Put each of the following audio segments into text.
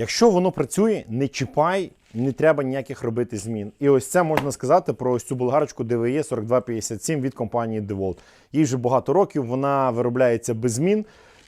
Якщо воно працює, не чіпай, не треба ніяких робити змін. І ось це можна сказати про ось цю болгарочку DVE 4257 від компанії DeWalt. Їй вже багато років, вона виробляється без змін.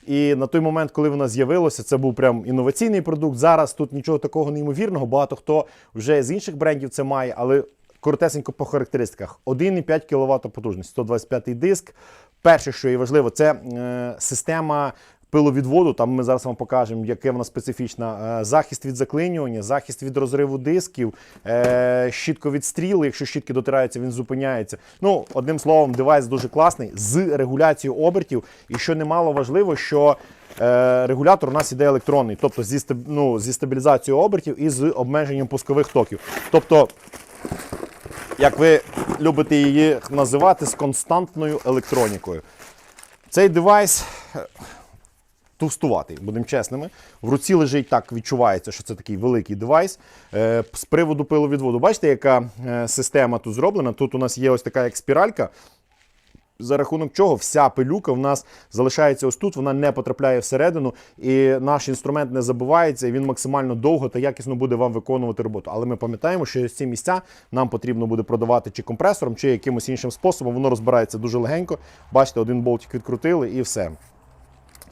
І на той момент, коли вона з'явилася, це був прям інноваційний продукт. Зараз тут нічого такого неймовірного. Багато хто вже з інших брендів це має, але коротесенько по характеристиках: 1,5 кВт потужність, 125 диск. Перше, що є важливо, це е, система пиловідводу. Там ми зараз вам покажемо, яке вона специфічна. Е, захист від заклинювання, захист від розриву дисків, е, щітковідстріл. Якщо щітки дотираються, він зупиняється. Ну, одним словом, девайс дуже класний з регуляцією обертів. І що немало важливо, що е, регулятор у нас іде електронний, тобто зі, ну, зі стабілізацією обертів і з обмеженням пускових токів. Тобто як ви любите її називати, з константною електронікою. Цей девайс товстуватий, будемо чесними. В руці лежить так, відчувається, що це такий великий девайс. Е, З приводу пиловідводу, бачите, яка е, система тут зроблена? Тут у нас є ось така як спіралька. За рахунок чого вся пилюка в нас залишається ось тут, вона не потрапляє всередину, і наш інструмент не забувається, і він максимально довго та якісно буде вам виконувати роботу. Але ми пам'ятаємо, що ці місця нам потрібно буде продавати чи компресором, чи якимось іншим способом. Воно розбирається дуже легенько. Бачите, один болтик відкрутили і все.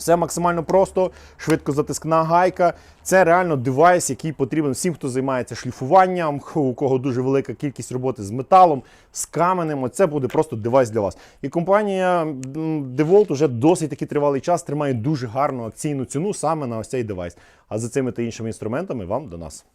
Все максимально просто, швидко затискна гайка. Це реально девайс, який потрібен всім, хто займається шліфуванням, у кого дуже велика кількість роботи з металом, з каменем. Оце буде просто девайс для вас. І компанія DeWalt уже досить таки тривалий час тримає дуже гарну акційну ціну саме на ось цей девайс. А за цими та іншими інструментами вам до нас.